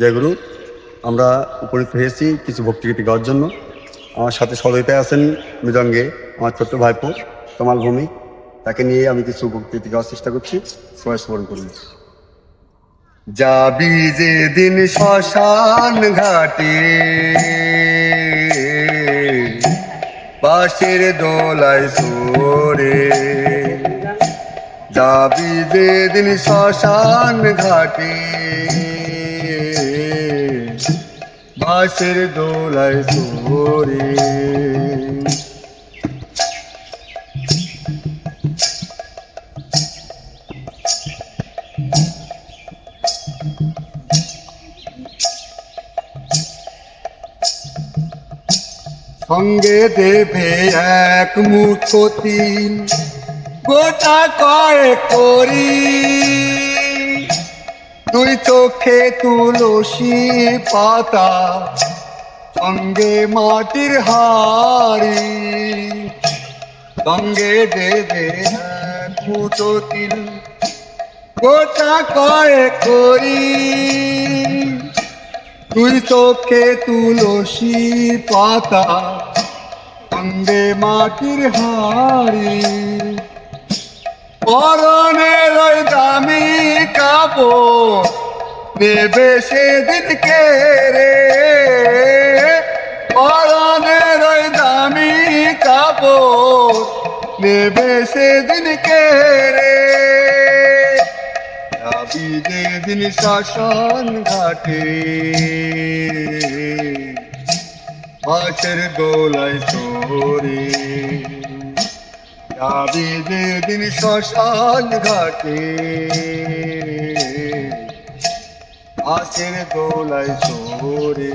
জয়গুরু আমরা উপনীত হয়েছি কিছু ভক্তিগীতি গাওয়ার জন্য। আমার সাথে সদয়তায় আছেন মৃদঙ্গে আমার ছোট্ট ভাইপো, তমাল ভূমি তাকে নিয়ে আমি কিছু ভক্তিগীতি গাওয়ার চেষ্টা করছি। সবাই স্মরণ করুন। যাবি যে দিন শ্মশান ঘাটে, পাশের দোলায় সরে। যাবি যে দিন শ্মশান ঘাটে বাঁশের দোলায় সরে। সঙ্গে দেবে এক মুঠো তিন গোটা কয়েক করি। দুই চোখে তুলসী পাতা, সঙ্গে মাটির হাড়ি। সঙ্গে দেবে তিল, গোটা কয়েক করি। তুই চোখে তুলসী পাতা, সঙ্গে মাটির হাড়ি। পরনের দামি কাপড় নেবে সেদিন কে রে পরনের দামি কাপড়। নেবে সেদিন কে রে যাবি যেদিন শ্মশান ঘাটে। মাছের গোলায় তোরে যাবি যেদিন শ্মশান ঘাটে। আখের দোলায় সোরে।